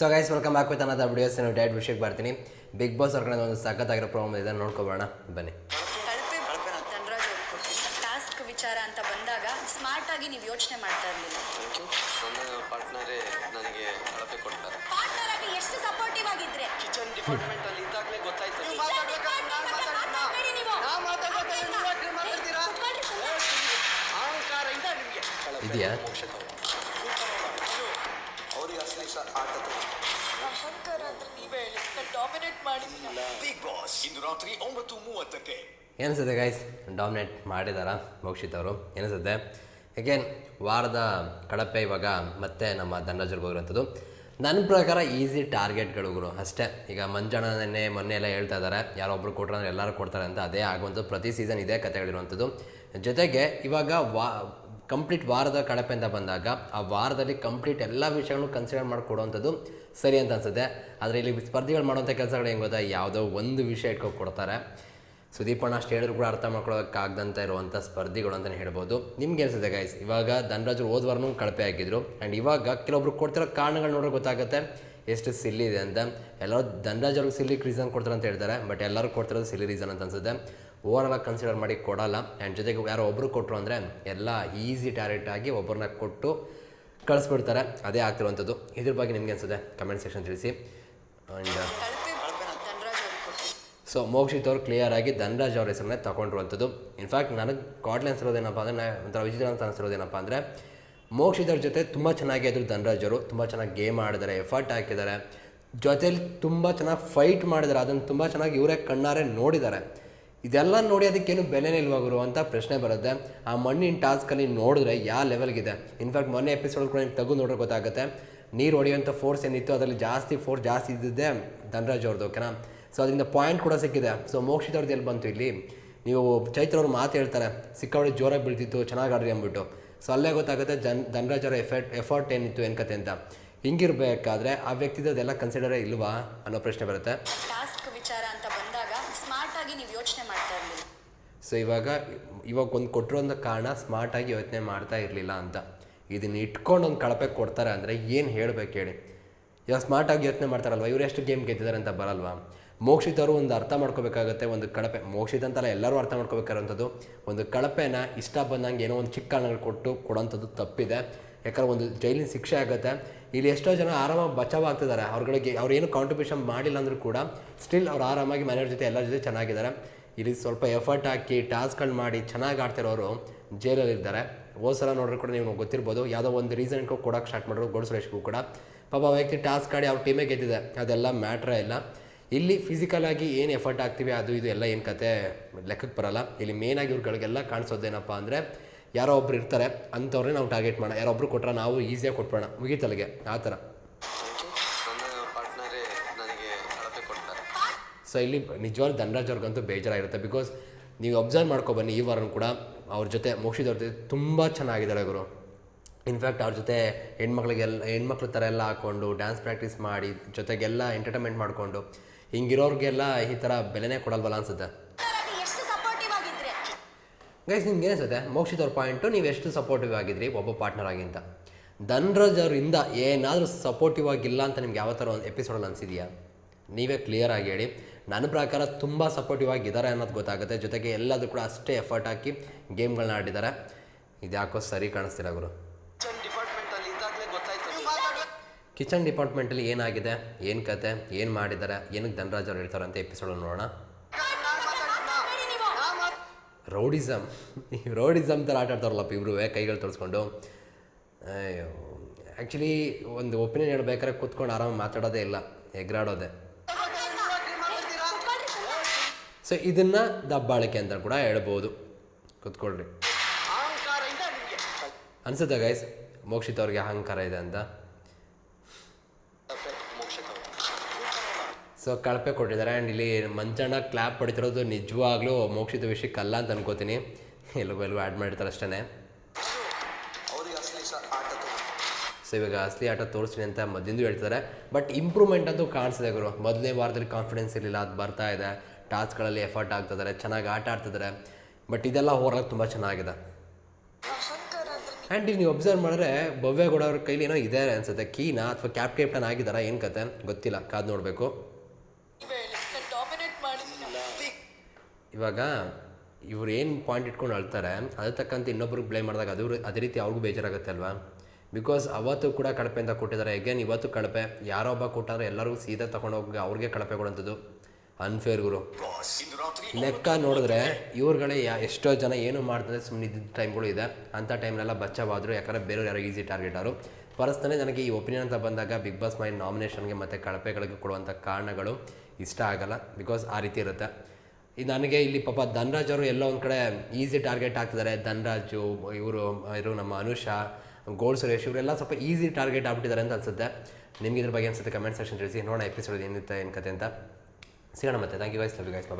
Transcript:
So guys welcome back with ಅನ್ನೋದು videos ನಾವು diet ವಿಷಯಕ್ಕೆ ಬರ್ತೀನಿ ಬಿಗ್ ಬಾಸ್ ಅವ್ರ ಕಡೆ ಒಂದು ಸಖತ್ತಾಗಿರೋ ಪ್ರಾಬ್ಲಮ್ ಇದೆ. ನೋಡ್ಕೊಬೋಣ. ಬನ್ನಿ. ಕಳಪೆ ಧನರಾಜ್ ಅವರು ಕೊಟ್ಟಿದ್ದು ಟಾಸ್ಕ್ ವಿಚಾರ ಅಂತ ಬಂದಾಗ ಸ್ಮಾರ್ಟ್ ಆಗಿ ನೀವು ಯೋಚನೆ ಮಾಡ್ತಾ ಇರಲಿಲ್ಲ. ಥ್ಯಾಂಕ್ ಯು ನನ್ನ ಪಾರ್ಟ್ನರೇ ನನಗೆ ಕಳಪೆ ಕೊಡ್ತಾರೆ. ಪಾರ್ಟ್ನರ್ ಆಗಿ ಎಷ್ಟು ಸಪೋರ್ಟಿವ್ ಆಗಿದ್ರೆ? ಕಿಚನ್ ಡಿಪಾರ್ಟ್ಮೆಂಟ್ ಅಲ್ಲಿ ಇದ್ದಾಗಲೇ ಗೊತ್ತಾಯ್ತು. ನೀವು ಮಾತಾಡ್ಬೇಡಿ ನೀವು. ಮಾತಾಡ್ತೀರಾ? ಕುತ್ಕೊಳ್ರಿ ಸುಮ್ನೆ. ಅಹಂಕಾರ ಇಂದ ನಿಮಗೆ. ಇದೆಯಾ? ಅವ್ರಿಗೆ ಅಸಲಿ ಆಟ ಅಹಂಕಾರ ಅಂದ್ರೆ ನೀವೇ ಹೇಳಿ ನಾನು ಬಿಗ್ ಬಾಸ್ ಇಂದು ರಾತ್ರಿ ಒಂಬತ್ತು ಮೂವತ್ತಕ್ಕೆ. ಏನಿಸುತ್ತೆ ಗೈಸ್ ಡಾಮಿನೇಟ್ ಮಾಡಿದಾರ ಮೋಕ್ಷಿತ್ ಅವರು? ಏನಿಸುತ್ತೆ? ಅಗೇನ್ ವಾರದ ಕಳಪೆ ಇವಾಗ ಮತ್ತೆ ನಮ್ಮ ದಂಡಜರ್ಗೆ ಹೋಗಿರೋಂಥದ್ದು ನನ್ನ ಪ್ರಕಾರ ಈಸಿ ಟಾರ್ಗೆಟ್ಗಳು ಗುರು ಅಷ್ಟೇ. ಈಗ ಮಂಜಣ್ಣ ನೆನ್ನೆ ಮೊನ್ನೆ ಎಲ್ಲ ಹೇಳ್ತಾ ಇದ್ದಾರೆ ಯಾರೊಬ್ರು ಕೊಟ್ರೆ ಅಂದ್ರೆ ಎಲ್ಲರೂ ಕೊಡ್ತಾರೆ ಅಂತ ಅದೇ ಆಗುವಂಥದ್ದು. ಪ್ರತಿ ಸೀಸನ್ ಇದೇ ಕಥೆಗಳಿರುವಂಥದ್ದು ಜೊತೆಗೆ ಇವಾಗ ವಾ ಕಂಪ್ಲೀಟ್ ವಾರದ ಕಳಪೆ ಅಂತ ಬಂದಾಗ ಆ ವಾರದಲ್ಲಿ ಕಂಪ್ಲೀಟ್ ಎಲ್ಲ ವಿಷಯಗಳನ್ನು ಕನ್ಸಿಡರ್ ಮಾಡಿಕೊಡುವಂಥದ್ದು ಸರಿ ಅಂತ ಅನ್ಸುತ್ತೆ. ಆದರೆ ಇಲ್ಲಿ ಸ್ಪರ್ಧಿಗಳು ಮಾಡುವಂಥ ಕೆಲಸಗಳು ಹೆಂಗೆ ಗೊತ್ತಾ? ಯಾವುದೋ ಒಂದು ವಿಷಯ ಇಟ್ಕೊಂಡು ಕೊಡ್ತಾರೆ. ಸುದೀಪಣ್ಣ ಅಷ್ಟು ಹೇಳಿದ್ರು ಕೂಡ ಅರ್ಥ ಮಾಡ್ಕೊಳ್ಳೋಕ್ಕಾಗ್ದಂತ ಇರುವಂಥ ಸ್ಪರ್ಧಿಗಳು ಅಂತಲೇ ಹೇಳ್ಬೋದು. ನಿಮ್ಗೆ ಅನಿಸುತ್ತೆ ಗೈಸ್ ಇವಾಗ ಧನರಾಜರು ಹೋದ್ವಾರನೂ ಕಳಪೆ ಆಗಿದ್ರು. ಆ್ಯಂಡ್ ಇವಾಗ ಕೆಲವೊಬ್ರು ಕೊಡ್ತಿರೋ ಕಾರಣಗಳು ನೋಡೋಕೆ ಗೊತ್ತಾಗುತ್ತೆ. ಎಷ್ಟು ಸಿಲ್ಲಿ ಇದೆ ಅಂತ. ಎಲ್ಲರೂ ಧನರಾಜ್ ಅವ್ರಿಗೆ ಸಿಲ್ಲಿ ರೀಸನ್ ಕೊಡ್ತಾರೆ ಅಂತ ಹೇಳ್ತಾರೆ. ಬಟ್ ಎಲ್ಲರೂ ಕೊಡ್ತಿರೋದು ಸಿಲ್ಲಿ ರೀಸನ್ ಅಂತ ಅನ್ಸುತ್ತೆ. ಓವರಾಲ್ ಆಗಿ ಕನ್ಸಿಡರ್ ಮಾಡಿ ಕೊಡಲ್ಲ. ಆ್ಯಂಡ್ ಜೊತೆಗೆ ಯಾರೋ ಒಬ್ಬರು ಕೊಟ್ಟರು ಅಂದರೆ ಎಲ್ಲ ಈಸಿ ಡೈರೆಕ್ಟಾಗಿ ಒಬ್ಬರನ್ನ ಕೊಟ್ಟು ಕಳಿಸ್ಬಿಡ್ತಾರೆ. ಅದೇ ಆಗ್ತಿರುವಂಥದ್ದು. ಇದ್ರ ಬಗ್ಗೆ ನಿಮ್ಗೆ ಅನಿಸುತ್ತೆ? ಕಮೆಂಟ್ ಸೆಕ್ಷನ್ ತಿಳಿಸಿ. ಆ್ಯಂಡ್ ಸೊ ಮೋಕ್ಷಿತ್ ಅವರು ಕ್ಲಿಯರ್ ಆಗಿ ಧನರಾಜ್ ಅವ್ರ ಹೆಸರನ್ನೇ ತಗೊಂಡಿರುವಂಥದ್ದು. ಇನ್ಫ್ಯಾಕ್ಟ್ ನನಗೆ ಕಾಡ್ಲೆ ಅನ್ಸಿರೋದೇನಪ್ಪ ಅಂದರೆ ಒಂಥರ ವಿಚಿತ್ರ ಅಂತ ಅನ್ಸಿರೋದೇನಪ್ಪ ಅಂದರೆ, ಮೋಕ್ಷಿತ್ ಜೊತೆ ತುಂಬ ಚೆನ್ನಾಗಿ ಇದ್ರು ಧನರಾಜ್ ಅವರು. ತುಂಬ ಚೆನ್ನಾಗಿ ಗೇಮ್ ಆಡಿದ್ದಾರೆ ಎಫರ್ಟ್ ಹಾಕಿದ್ದಾರೆ. ಜೊತೇಲಿ ತುಂಬ ಚೆನ್ನಾಗಿ ಫೈಟ್ ಮಾಡಿದ್ದಾರೆ. ಅದನ್ನು ತುಂಬ ಚೆನ್ನಾಗಿ ಇವರೇ ಕಣ್ಣಾರೆ ನೋಡಿದ್ದಾರೆ. ಇದೆಲ್ಲ ನೋಡಿ ಅದಕ್ಕೇನು ಬೆಲೆನೇ ಇಲ್ವಾ ಗುರು ಅಂತ ಪ್ರಶ್ನೆ ಬರುತ್ತೆ. ಆ ಮಣ್ಣಿನ ಟಾಸ್ಕಲ್ಲಿ ನೋಡಿದ್ರೆ ಯಾವ ಲೆವೆಲ್ಗಿದೆ ಇನ್ಫ್ಯಾಕ್ಟ್ ಮೊನ್ನೆ ಎಪಿಸೋಡ್ ಕೂಡ ನೀವು ತೆಗೆದು ನೋಡ್ರೆ ಗೊತ್ತಾಗುತ್ತೆ. ನೀರು ಹೊಡೆಯುವಂಥ ಫೋರ್ಸ್ ಏನಿತ್ತು ಅದರಲ್ಲಿ ಜಾಸ್ತಿ ಫೋರ್ಸ್ ಜಾಸ್ತಿ ಇದ್ದಿದ್ದೆ ಧನರಾಜ್ ಅವ್ರದ್ದು ಓಕೆನಾ ಸೊ ಅದರಿಂದ ಪಾಯಿಂಟ್ ಕೂಡ ಸಿಕ್ಕಿದೆ. ಸೊ ಮೋಕ್ಷಿತ್ ಅವ್ರದ್ದು ಎಲ್ಲಿ ಬಂತು ಇಲ್ಲಿ? ನೀವು ಚೈತ್ರ ಅವ್ರು ಮಾತು ಹೇಳ್ತಾರೆ. ಸಿಕ್ಕಾವಳಿ ಜೋರಾಗಿ ಬೀಳ್ತಿತ್ತು, ಚೆನ್ನಾಗಿ ಆಡ್ರಿ ಅಂದ್ಬಿಟ್ಟು. ಸೊ ಅಲ್ಲೇ ಗೊತ್ತಾಗುತ್ತೆ ಜನ್, ಧನರಾಜ್ ಅವರ ಎಫರ್ಟ್ ಎಫರ್ಟ್ ಏನಿತ್ತು ಏನು ಕತೆ ಅಂತ. ಹಿಂಗಿರ್ಬೇಕಾದ್ರೆ ಆ ವ್ಯಕ್ತಿದ್ದು ಅದೆಲ್ಲ ಕನ್ಸಿಡರೇ ಇಲ್ವಾ ಅನ್ನೋ ಪ್ರಶ್ನೆ ಬರುತ್ತೆ. ಸೊ ಇವಾಗ ಇವಾಗ ಒಂದು ಕೊಟ್ಟಿರೋಂಥ ಕಾರಣ ಸ್ಮಾರ್ಟಾಗಿ ಯೋಚನೆ ಮಾಡ್ತಾ ಇರಲಿಲ್ಲ ಅಂತ. ಇದನ್ನ ಇಟ್ಕೊಂಡು ಒಂದು ಕಳಪೆ ಕೊಡ್ತಾರೆ ಅಂದರೆ ಏನು ಹೇಳಬೇಕು ಹೇಳಿ? ಇವಾಗ ಸ್ಮಾರ್ಟಾಗಿ ಯೋಚನೆ ಮಾಡ್ತಾರಲ್ವ? ಇವ್ರು ಎಷ್ಟು ಗೇಮ್ ಗೆದ್ದಿದ್ದಾರೆ ಅಂತ ಬರಲ್ವಾ? ಮೋಕ್ಷಿತವರು ಒಂದು ಅರ್ಥ ಮಾಡ್ಕೋಬೇಕಾಗತ್ತೆ, ಒಂದು ಕಳಪೆ. ಮೋಕ್ಷಿತ ಅಂತಲ್ಲ ಎಲ್ಲರೂ ಅರ್ಥ ಮಾಡ್ಕೋಬೇಕಾದಂಥದ್ದು ಒಂದು ಕಳಪೆನ ಇಷ್ಟ ಬಂದಂಗೆ ಏನೋ ಒಂದು ಚಿಕ್ಕ ಕಾರಣಗಳು ಕೊಟ್ಟು ಕೊಡೋಂಥದ್ದು ತಪ್ಪಿದೆ. ಯಾಕಂದ್ರೆ ಒಂದು ಜೈಲಿನ ಶಿಕ್ಷೆ ಆಗುತ್ತೆ. ಇಲ್ಲಿ ಎಷ್ಟೋ ಜನ ಆರಾಮಾಗಿ ಬಚಾವ್ ಆಗ್ತಿದ್ದಾರೆ. ಅವ್ರಗಳಿಗೆ ಅವ್ರು ಏನು ಕಾಂಟ್ರಿಬ್ಯೂಷನ್ ಮಾಡಿಲ್ಲ ಅಂದರೂ ಕೂಡ ಸ್ಟಿಲ್ ಅವ್ರು ಆರಾಮಾಗಿ ಮನೆಯವ್ರ ಜೊತೆ ಎಲ್ಲರ ಜೊತೆ ಚೆನ್ನಾಗಿದ್ದಾರೆ. ಇಲ್ಲಿ ಸ್ವಲ್ಪ ಎಫರ್ಟ್ ಹಾಕಿ ಟಾಸ್ಕ್ಗಳು ಮಾಡಿ ಚೆನ್ನಾಗಿ ಆಡ್ತಿರೋರು ಜೈಲಲ್ಲಿದ್ದಾರೆ ಹೋದ ಸಲ ನೋಡ್ರೆ ಕೂಡ ನೀವು ಗೊತ್ತಿರ್ಬೋದು. ಯಾವುದೋ ಒಂದು ರೀಸನ್ಗೂ ಕೊಡೋಕೆ ಸ್ಟಾರ್ಟ್ ಮಾಡಿದ್ರು ಗೋಡ್ ಸುರೇಶ್ಗೂ ಕೂಡ. ಪಾಪ ವ್ಯಕ್ತಿ ಟಾಸ್ಕ್ ಆಡಿ ಅವ್ರ ಟೀಮೇ ಗೆದ್ದಿದೆ. ಅದೆಲ್ಲ ಮ್ಯಾಟ್ರೇ ಇಲ್ಲ. ಇಲ್ಲಿ ಫಿಸಿಕಲ್ ಆಗಿ ಏನು ಎಫರ್ಟ್ ಹಾಕ್ತೀವಿ ಅದು ಇದು ಎಲ್ಲ ಏನು ಕತೆ ಲೆಕ್ಕಕ್ಕೆ ಬರಲ್ಲ. ಇಲ್ಲಿ ಮೇನಾಗಿ ಇವ್ರುಗಳಿಗೆಲ್ಲ ಕಾಣಿಸೋದೇನಪ್ಪ ಅಂದರೆ ಯಾರೋ ಒಬ್ರು ಇರ್ತಾರೆ. ಅಂಥವ್ರನ್ನೇ ನಾವು ಟಾರ್ಗೆಟ್ ಮಾಡೋಣ. ಯಾರೊಬ್ರು ಕೊಟ್ಟರೆ ನಾವು ಈಸಿಯಾಗಿ ಕೊಟ್ಬಿಡೋಣ. ಮುಗೀತಲ್ಲಿಗೆ ಆ ಥರ ಥ್ಯಾಂಕ್ ಯು ನನ್ನ ಪಾರ್ಟ್ನರೇ ನನಗೆ ಕಳಪೆ ಕೊಡ್ತಾರೆ ಸೊ ಇಲ್ಲಿ ನಿಜವಾಗ್ಲೂ ಧನರಾಜ್ ಅವ್ರಿಗಂತೂ ಬೇಜಾರಾಗಿರುತ್ತೆ ಬಿಕಾಸ್ ನೀವು ಅಬ್ಸರ್ವ್ ಮಾಡ್ಕೊ ಬನ್ನಿ ಈ ವಾರನೂ ಕೂಡ ಅವ್ರ ಜೊತೆ ಮೋಕ್ಷಿದ್ ಅವ್ರ ಜೊತೆ ತುಂಬ ಚೆನ್ನಾಗಿದ್ದಾರೆ ಗುರು. ಇನ್ಫ್ಯಾಕ್ಟ್ ಅವ್ರ ಜೊತೆ ಹೆಣ್ಮಕ್ಳಿಗೆಲ್ಲ ಹೆಣ್ಮಕ್ಳ ಥರ ಎಲ್ಲ ಹಾಕ್ಕೊಂಡು ಡ್ಯಾನ್ಸ್ ಪ್ರಾಕ್ಟೀಸ್ ಮಾಡಿ ಜೊತೆಗೆಲ್ಲ ಎಂಟರ್ಟೈನ್ಮೆಂಟ್ ಮಾಡಿಕೊಂಡು ಹಿಂಗಿರೋರಿಗೆಲ್ಲ ಈ ಥರ ಬೆಲೆನೇ ಕೊಡಲ್ವಲ್ಲ ಅನ್ಸುತ್ತೆ. ಗೈಸ್ ನಿಮ್ಗೆ ಏನಿಸುತ್ತೆ? ಮೋಕ್ಷಿತ್ ಅವ್ರ ಪಾಯಿಂಟು ನೀವು ಎಷ್ಟು ಸಪೋರ್ಟಿವ್ ಆಗಿದ್ರಿ? ಒಬ್ಬ ಪಾರ್ಟ್ನರ್ ಆಗಿ ಅಂತ. ಧನ್ರಾಜ್ ಅವರಿಂದ ಏನಾದರೂ ಸಪೋರ್ಟಿವ್ ಆಗಿಲ್ಲ ಅಂತ ನಿಮ್ಗೆ ಯಾವ ಥರ ಒಂದು ಎಪಿಸೋಡಲ್ಲಿ ಅನಿಸಿದೆಯಾ? ನೀವೇ ಕ್ಲಿಯರ್ ಆಗಿ ಹೇಳಿ. ನನ್ನ ಪ್ರಕಾರ ತುಂಬ ಸಪೋರ್ಟಿವ್ ಆಗಿದ್ದಾರೆ ಅನ್ನೋದು ಗೊತ್ತಾಗುತ್ತೆ. ಜೊತೆಗೆ ಎಲ್ಲದೂ ಕೂಡ ಅಷ್ಟೇ ಎಫರ್ಟ್ ಹಾಕಿ ಗೇಮ್ಗಳನ್ನ ಆಡಿದ್ದಾರೆ. ಇದು ಯಾಕೋ ಸರಿ ಕಾಣಿಸ್ತಿಲ್ಲ ಗುರು. ಕಿಚನ್ ಡಿಪಾರ್ಟ್ಮೆಂಟಲ್ಲಿ ಏನಾಗಿದೆ? ಏನು ಕತೆ? ಏನು ಮಾಡಿದ್ದಾರೆ? ಏನಕ್ಕೆ ಧನರಾಜ್ ಅವ್ರು ಹೇಳ್ತಾರೆ ಅಂತ ಎಪಿಸೋಡ್ ನೋಡೋಣ. ರೌಡಿಸಮ್ ಈ ರೌಡಿಸಮ್ ಥರ ಆಟ ಆಡ್ತಾರಲ್ಲಪ್ಪ ಇಬ್ಬರು ಕೈಗಳು ತೋರಿಸ್ಕೊಂಡು ಅಯ್ಯೋ. ಆ್ಯಕ್ಚುಲಿ ಒಂದು ಒಪಿನಿಯನ್ ಹೇಳ್ಬೇಕಾದ್ರೆ ಕೂತ್ಕೊಂಡು ಆರಾಮಾಗಿ ಮಾತಾಡೋದೇ ಇಲ್ಲ. ಎಗ್ರಾಡೋದೆ ಕುತ್ಕೊಳ್ರಿ ಸುಮ್ನೆ. ಸೊ ಇದನ್ನು ದಬ್ಬಾಳಿಕೆ ಅಂತ ಕೂಡ ಹೇಳ್ಬೋದು. ಕೂತ್ಕೊಳ್ರಿ. ಅನ್ಸುತ್ತೆ ಗೈಸ್ ಮೋಕ್ಷಿತ್ ಅವ್ರಿಗೆ ಅಹಂಕಾರ ಇದೆ ಅಂತ. ಸೊ ಕಳಪೆ ಕೊಟ್ಟಿದ್ದಾರೆ. ಆ್ಯಂಡ್ ಇಲ್ಲಿ ಮಂಚಣ್ಣ ಕ್ಲ್ಯಾಪ್ ಪಡಿತಿರೋದು ನಿಜವಾಗ್ಲೂ ಮೋಕ್ಷಿತ ವಿಷಯಕ್ಕೆ ಅಲ್ಲ ಅಂತ ಅನ್ಕೋತೀನಿ. ಎಲ್ಲಿಗೂ ಎಲ್ಲಿಗೂ ಆ್ಯಡ್ ಮಾಡಿರ್ತಾರೆ ಅಷ್ಟೇ ಸೊ ಇವಾಗ ಅಸಲಿ ಆಟ ತೋರಿಸ್ತೀನಿ ಅಂತ ಮೊದಲಿಂದ ಹೇಳ್ತಾರೆ ಬಟ್ ಇಂಪ್ರೂವ್ಮೆಂಟ್ ಅಂತೂ ಕಾಣಿಸಿದೆ ಗುರು. ಮೊದಲನೇ ವಾರದಲ್ಲಿ ಕಾನ್ಫಿಡೆನ್ಸ್ ಇರಲಿಲ್ಲ ಅದು ಬರ್ತಾ ಇದೆ. ಟಾಸ್ಕ್ಗಳಲ್ಲಿ ಎಫರ್ಟ್ ಆಗ್ತಿದ್ದಾರೆ, ಚೆನ್ನಾಗಿ ಆಟ ಆಡ್ತಿದ್ದಾರೆ. ಬಟ್ ಇದೆಲ್ಲ ಓವರಾಲ್ ತುಂಬ ಚೆನ್ನಾಗಿದೆ. ಆ್ಯಂಡ್ ನೀವು ಅಬ್ಸರ್ವ್ ಮಾಡಿದ್ರೆ ಭವ್ಯಗೌಡ ಅವ್ರ ಕೈಲಿ ಏನೋ ಇದೆ ಅನ್ಸುತ್ತೆ. ಕೀನಾ ಅಥವಾ ಕ್ಯಾಪ್ ಕ್ಯಾಪ್ಟನ್ ಆಗಿದ್ದಾರಾ, ಏನು ಕತೆ? ಗೊತ್ತಿಲ್ಲ, ಕಾದು ನೋಡಬೇಕು. ಇವಾಗ ಇವ್ರು ಏನು ಪಾಯಿಂಟ್ ಇಟ್ಕೊಂಡು ಅಳ್ತಾರೆ ಅದ್ರ ತಕ್ಕಂತ ಇನ್ನೊಬ್ರಿಗೆ ಬ್ಲೇಮ್ ಮಾಡಿದಾಗ ಅದು ಅದೇ ರೀತಿ ಅವ್ರಿಗೂ ಬೇಜಾರಾಗುತ್ತೆ ಅಲ್ವಾ? ಬಿಕಾಸ್ ಅವತ್ತು ಕೂಡ ಕಳಪೆಯಿಂದ ಕೊಟ್ಟಿದ್ದಾರೆ. ಎಗೇನ್ ಇವತ್ತು ಕಳಪೆ. ಯಾರೋ ಒಬ್ಬ ಕೊಟ್ಟಾರೆ ಎಲ್ಲರಿಗೂ ಸೀದಾ ತೊಗೊಂಡೋಗಿ ಅವ್ರಿಗೆ ಕಳಪೆ ಕೊಡೋಂಥದ್ದು. ಅನ್ಫೇರ್ ಗುರು. ಲೆಕ್ಕ ನೋಡಿದ್ರೆ ಇವ್ರುಗಳೇ ಎಷ್ಟೋ ಜನ ಏನು ಮಾಡ್ತಾರೆ ಸುಮ್ಮನೆ ಇದ್ದ ಟೈಮ್ಗಳು ಇದೆ. ಅಂಥ ಟೈಮ್ನೆಲ್ಲ ಬಚಾವಾದರು ಯಾಕಂದರೆ ಬೇರೆಯವ್ರು ಯಾರೋ ಈಸಿ ಟಾರ್ಗೆಟ್ ಅವರು. ಪರಸ್ತಾನೆ ನನಗೆ ಈ ಒಪಿನಿಯನ್ ಅಂತ ಬಂದಾಗ ಬಿಗ್ ಬಾಸ್ ಮೈ ನಾಮಿನೇಷನ್ಗೆ ಮತ್ತು ಕಳಪೆಗಳಿಗೆ ಕೊಡುವಂಥ ಕಾರಣಗಳು ಇಷ್ಟ ಆಗಲ್ಲ ಬಿಕಾಸ್ ಆ ರೀತಿ ಇರುತ್ತೆ. ಇದು ನನಗೆ ಇಲ್ಲಿ ಪಾಪ ಧನ್ರಾಜ್ ಅವರು ಎಲ್ಲ ಒಂದು ಕಡೆ ಈಸಿ ಟಾರ್ಗೆಟ್ ಆಗ್ತಿದ್ದಾರೆ ಧನ್ರಾಜು ಇವರು ಇವರು ನಮ್ಮ ಅನುಷಾ ಗೋಲ್ಡ್ ಸುರೇಶ್ ಇವರೆಲ್ಲ ಸ್ವಲ್ಪ ಈಸಿ ಟಾರ್ಗೆಟ್ ಆಗ್ಬಿಟ್ಟಿದ್ದಾರೆ ಅಂತ ಅನ್ಸುತ್ತೆ. ನಿಮಗೆ ಇದ್ರ ಬಗ್ಗೆ ಅನ್ಸುತ್ತೆ ಕಮೆಂಟ್ ಸೆಕ್ಷನ್ ತಿಳಿಸಿ. ನೋಡೋಣ ಎಪಿಸೋಡ್ ಏನಿರುತ್ತೆ ಏನು ಕತೆ ಅಂತ. സിഗണം മത്തെ thank you guys love you guys bye